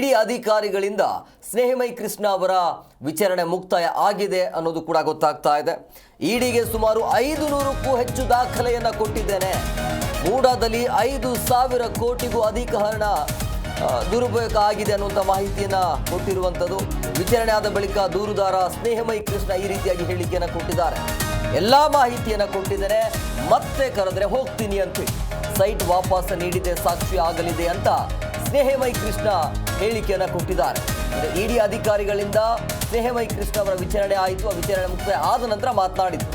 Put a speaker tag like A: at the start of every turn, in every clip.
A: ಇಡಿ ಅಧಿಕಾರಿಗಳಿಂದ ಸ್ನೇಹಮೈ ಕೃಷ್ಣ ಅವರ ವಿಚಾರಣೆ ಮುಕ್ತಾಯ ಆಗಿದೆ ಅನ್ನೋದು ಕೂಡ ಗೊತ್ತಾಗ್ತಾ ಇದೆ. ಇಡಿಗೆ ಸುಮಾರು ಐದು ನೂರಕ್ಕೂ ಹೆಚ್ಚು ದಾಖಲೆಯನ್ನ ಕೊಟ್ಟಿದ್ದೇನೆ. ಮೂಡಾದಲ್ಲಿ ಐದು ಸಾವಿರ ಕೋಟಿಗೂ ಅಧಿಕ ಹಣ ದುರುಪಯೋಗ ಆಗಿದೆ ಅನ್ನುವಂಥ ಮಾಹಿತಿಯನ್ನ ಕೊಟ್ಟಿರುವಂಥದ್ದು ವಿಚಾರಣೆ ಆದ ಬಳಿಕ ದೂರುದಾರ ಸ್ನೇಹಮಯಿ ಕೃಷ್ಣ ಈ ರೀತಿಯಾಗಿ ಹೇಳಿಕೆಯನ್ನು ಕೊಟ್ಟಿದ್ದಾರೆ. ಎಲ್ಲ ಮಾಹಿತಿಯನ್ನು ಕೊಟ್ಟಿದ್ದೇನೆ. ಮತ್ತೆ ಕರೆದ್ರೆ ಹೋಗ್ತೀನಿ ಅಂತ ಸೈಟ್ ವಾಪಸ್ ನೀಡಿದೆ ಸಾಕ್ಷಿ ಆಗಲಿದೆ ಅಂತ ಸ್ನೇಹಮಯಿ ಕೃಷ್ಣ ಹೇಳಿಕೆಯನ್ನ ಕೊಟ್ಟಿದ್ದಾರೆ. ಇಡಿ ಅಧಿಕಾರಿಗಳಿಂದ ಸ್ನೇಹವೈ ಕೃಷ್ಣ ಅವರ ವಿಚಾರಣೆ ಆಯಿತು. ಆ ವಿಚಾರಣೆ ಮುಕ್ತಾಯ ಆದ ನಂತರ ಮಾತನಾಡಿದ್ರು.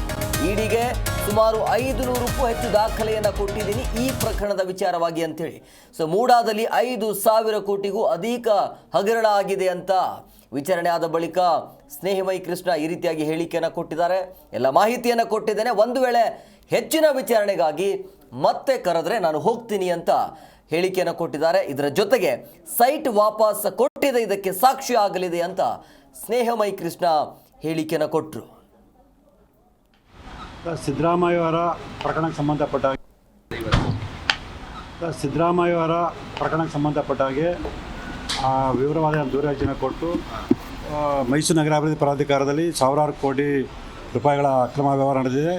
A: ಇಡಿಗೆ ಸುಮಾರು ಐದು ನೂರಕ್ಕೂ ಹೆಚ್ಚು ದಾಖಲೆಯನ್ನು ಕೊಟ್ಟಿದ್ದೀನಿ ಈ ಪ್ರಕರಣದ ವಿಚಾರವಾಗಿ ಅಂತೇಳಿ ಸೊ ಮೂಡಾದಲ್ಲಿ ಐದು ಸಾವಿರ ಕೋಟಿಗೂ ಅಧಿಕ ಹಗರಣ ಆಗಿದೆ ಅಂತ ವಿಚಾರಣೆ ಆದ ಬಳಿಕ ಸ್ನೇಹಮಯಿ ಕೃಷ್ಣ ಈ ರೀತಿಯಾಗಿ ಹೇಳಿಕೆಯನ್ನು ಕೊಟ್ಟಿದ್ದಾರೆ. ಎಲ್ಲ ಮಾಹಿತಿಯನ್ನು ಕೊಟ್ಟಿದ್ದೇನೆ. ಒಂದು ವೇಳೆ ಹೆಚ್ಚಿನ ವಿಚಾರಣೆಗಾಗಿ ಮತ್ತೆ ಕರೆದ್ರೆ ನಾನು ಹೋಗ್ತೀನಿ ಅಂತ ಹೇಳಿಕೆಯನ್ನು ಕೊಟ್ಟಿದ್ದಾರೆ. ಇದರ ಜೊತೆಗೆ ಸೈಟ್ ವಾಪಸ್ ಕೊಟ್ಟಿದೆ. ಇದಕ್ಕೆ ಸಾಕ್ಷಿ ಆಗಲಿದೆ ಅಂತ ಸ್ನೇಹಮಯಿ ಕೃಷ್ಣ ಹೇಳಿಕೆಯನ್ನು ಕೊಟ್ಟರು
B: ಸಿದ್ದರಾಮಯ್ಯ ಅವರ ಪ್ರಕರಣಕ್ಕೆ ಸಂಬಂಧಪಟ್ಟ ಹಾಗೆ ಸಿದ್ದರಾಮಯ್ಯ ಅವರ ಪ್ರಕರಣಕ್ಕೆ ಸಂಬಂಧಪಟ್ಟ ಹಾಗೆ ವಿವರವಾದ ದೂರವಾಣಿಯನ್ನು ಕೊಟ್ಟು ಮೈಸೂರು ನಗರಾಭಿವೃದ್ಧಿ ಪ್ರಾಧಿಕಾರದಲ್ಲಿ ಸಾವಿರಾರು ಕೋಟಿ ರೂಪಾಯಿಗಳ ಅಕ್ರಮ ವ್ಯವಹಾರ ನಡೆದಿದೆ.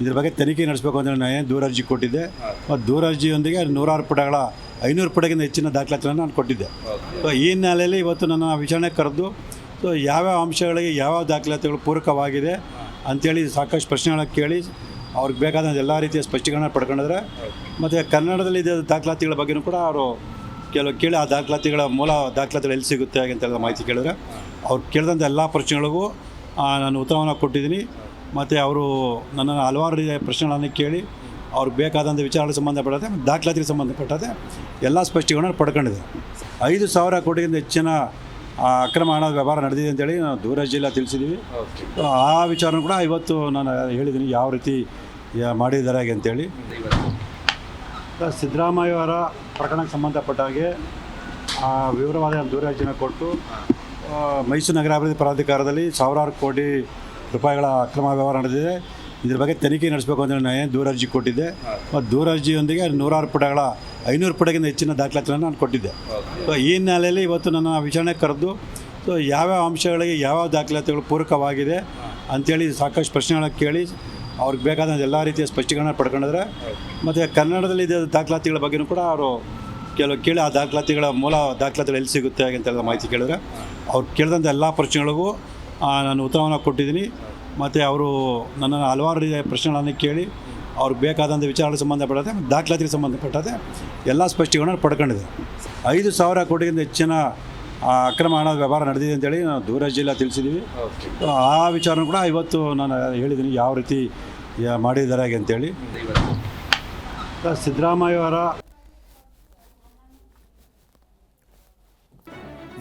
B: ಇದ್ರ ಬಗ್ಗೆ ತನಿಖೆ ನಡೆಸಬೇಕು ಅಂತ ನಾನು ಏನು ದೂರರ್ಜಿ ಕೊಟ್ಟಿದ್ದೆ. ಮತ್ತು ದೂರರ್ಜಿಯೊಂದಿಗೆ ನೂರಾರು ಪುಟಗಳ ಐನೂರು ಪುಟಗಿಂತ ಹೆಚ್ಚಿನ ದಾಖಲಾತಿಗಳನ್ನು ನಾನು ಕೊಟ್ಟಿದ್ದೆ. ಸೊ ಈ ಹಿನ್ನೆಲೆಯಲ್ಲಿ ಇವತ್ತು ನನ್ನ ವಿಚಾರಣೆ ಕರೆದು ಸೊ ಯಾವ್ಯಾವ ಅಂಶಗಳಿಗೆ ಯಾವ್ಯಾವ ದಾಖಲಾತಿಗಳು ಪೂರಕವಾಗಿದೆ ಅಂಥೇಳಿ ಸಾಕಷ್ಟು ಪ್ರಶ್ನೆಗಳನ್ನು ಕೇಳಿ ಅವ್ರಿಗೆ ಬೇಕಾದ ಎಲ್ಲ ರೀತಿಯ ಸ್ಪಷ್ಟೀಕರಣ ಪಡ್ಕೊಂಡಿದ್ರೆ ಮತ್ತು ಕನ್ನಡದಲ್ಲಿ ಇದ್ದ ದಾಖಲಾತಿಗಳ ಬಗ್ಗೆನೂ ಕೂಡ ಅವರು ಕೆಲವು ಕೇಳಿ ಆ ದಾಖಲಾತಿಗಳ ಮೂಲ ದಾಖಲಾತಿಗಳು ಎಲ್ಲಿ ಸಿಗುತ್ತೆ ಅಂತ ಮಾಹಿತಿ ಕೇಳಿದ್ರೆ ಅವ್ರು ಕೇಳಿದಂಥ ಎಲ್ಲ ಪ್ರಶ್ನೆಗಳಿಗೂ ನಾನು ಉತ್ತರವನ್ನು ಕೊಟ್ಟಿದ್ದೀನಿ. ಮತ್ತು ಅವರು ನನ್ನನ್ನು ಹಲವಾರು ರೀತಿಯ ಪ್ರಶ್ನೆಗಳನ್ನು ಕೇಳಿ ಅವ್ರಿಗೆ ಬೇಕಾದಂಥ ವಿಚಾರಗಳಿಗೆ ಸಂಬಂಧಪಟ್ಟಂತೆ ದಾಖಲಾತಿಗೆ ಸಂಬಂಧಪಟ್ಟಂತೆ ಎಲ್ಲ ಸ್ಪಷ್ಟೀಕರಣ ಪಡ್ಕೊಂಡಿದೆ ಐದು ಸಾವಿರ ಕೋಟಿಗಿಂತ ಹೆಚ್ಚಿನ ಅಕ್ರಮ ಹಣ ವ್ಯವಹಾರ ನಡೆದಿದೆ ಅಂತೇಳಿ ನಾವು ದೂರ ಜಿಲ್ಲೆ ತಿಳಿಸಿದ್ದೀವಿ. ಆ ವಿಚಾರ ಕೂಡ ಇವತ್ತು ನಾನು ಹೇಳಿದ್ದೀನಿ ಯಾವ ರೀತಿ ಮಾಡಿದ್ದಾರೆ ಹಾಗೆ ಅಂತೇಳಿ. ಸಿದ್ದರಾಮಯ್ಯ ಅವರ ಪ್ರಕರಣಕ್ಕೆ ಸಂಬಂಧಪಟ್ಟ ಹಾಗೆ ಆ, ವಿವರವಾದ ದೂರವಾಣಿಯನ್ನು ಕೊಟ್ಟು ಮೈಸೂರು ನಗರಾಭಿವೃದ್ಧಿ ಪ್ರಾಧಿಕಾರದಲ್ಲಿ ಸಾವಿರಾರು ಕೋಟಿ ರೂಪಾಯಿಗಳ ಅಕ್ರಮ ವ್ಯವಹಾರ ನಡೆದಿದೆ. ಇದ್ರ ಬಗ್ಗೆ ತನಿಖೆ ನಡೆಸಬೇಕು ಅಂತ ನಾನು ಏನು ದೂರರ್ಜಿ ಕೊಟ್ಟಿದ್ದೆ. ಮತ್ತು ದೂರರ್ಜಿಯೊಂದಿಗೆ ನೂರಾರು ಪುಟಗಳ, ಐನೂರು ಪುಟಗಿಂತ ಹೆಚ್ಚಿನ ದಾಖಲಾತಿಗಳನ್ನು ನಾನು ಕೊಟ್ಟಿದ್ದೆ. ಸೊ ಈ ಹಿನ್ನೆಲೆಯಲ್ಲಿ ಇವತ್ತು ನನ್ನ ವಿಚಾರಣೆ ಕರೆದು ಸೊ ಯಾವ್ಯಾವ ಅಂಶಗಳಿಗೆ ಯಾವ್ಯಾವ ದಾಖಲಾತಿಗಳು ಪೂರಕವಾಗಿದೆ ಅಂಥೇಳಿ ಸಾಕಷ್ಟು ಪ್ರಶ್ನೆಗಳನ್ನ ಕೇಳಿ, ಅವ್ರಿಗೆ ಬೇಕಾದ ಎಲ್ಲ ರೀತಿಯ ಸ್ಪಷ್ಟೀಕರಣ ಪಡ್ಕೊಂಡಿದ್ರೆ, ಮತ್ತು ಕನ್ನಡದಲ್ಲಿ ಇದ್ದ ದಾಖಲಾತಿಗಳ ಬಗ್ಗೆಯೂ ಕೂಡ ಅವರು ಕೆಲವು ಕೇಳಿ ಆ ದಾಖಲಾತಿಗಳ ಮೂಲ ದಾಖಲಾತಿಗಳು ಎಲ್ಲಿ ಸಿಗುತ್ತೆ ಅಂತ ಎಲ್ಲ ಮಾಹಿತಿ ಕೇಳಿದ್ರೆ, ಅವ್ರು ಕೇಳಿದಂಥ ಎಲ್ಲ ಪ್ರಶ್ನೆಗಳಿಗೂ ನಾನು ಉತ್ತರವನ್ನು ಕೊಟ್ಟಿದ್ದೀನಿ. ಮತ್ತು ಅವರು ನನ್ನ ಹಲವಾರು ರೀತಿಯ ಪ್ರಶ್ನೆಗಳನ್ನು ಕೇಳಿ ಅವ್ರು ಬೇಕಾದಂಥ ವಿಚಾರಗಳಿಗೆ ಸಂಬಂಧಪಟ್ಟಂತೆ ದಾಖಲಾತಿಗೆ ಸಂಬಂಧಪಟ್ಟಂತೆ ಎಲ್ಲ ಸ್ಪಷ್ಟೀಕರಣ ಪಡ್ಕೊಂಡಿದೆ ಐದು ಸಾವಿರ ಕೋಟಿಗಿಂತ ಹೆಚ್ಚಿನ ಅಕ್ರಮ ಹಣ ವ್ಯವಹಾರ ನಡೆದಿದೆ ಅಂತೇಳಿ ನಾವು ದೂರ ಜಿಲ್ಲಾ ತಿಳಿಸಿದ್ದೀವಿ ಆ ವಿಚಾರನೂ ಕೂಡ ಇವತ್ತು ನಾನು ಹೇಳಿದ್ದೀನಿ ಯಾವ ರೀತಿ ಮಾಡಿದ್ದಾರೆ ಅಂತೇಳಿ. ಸಿದ್ದರಾಮಯ್ಯ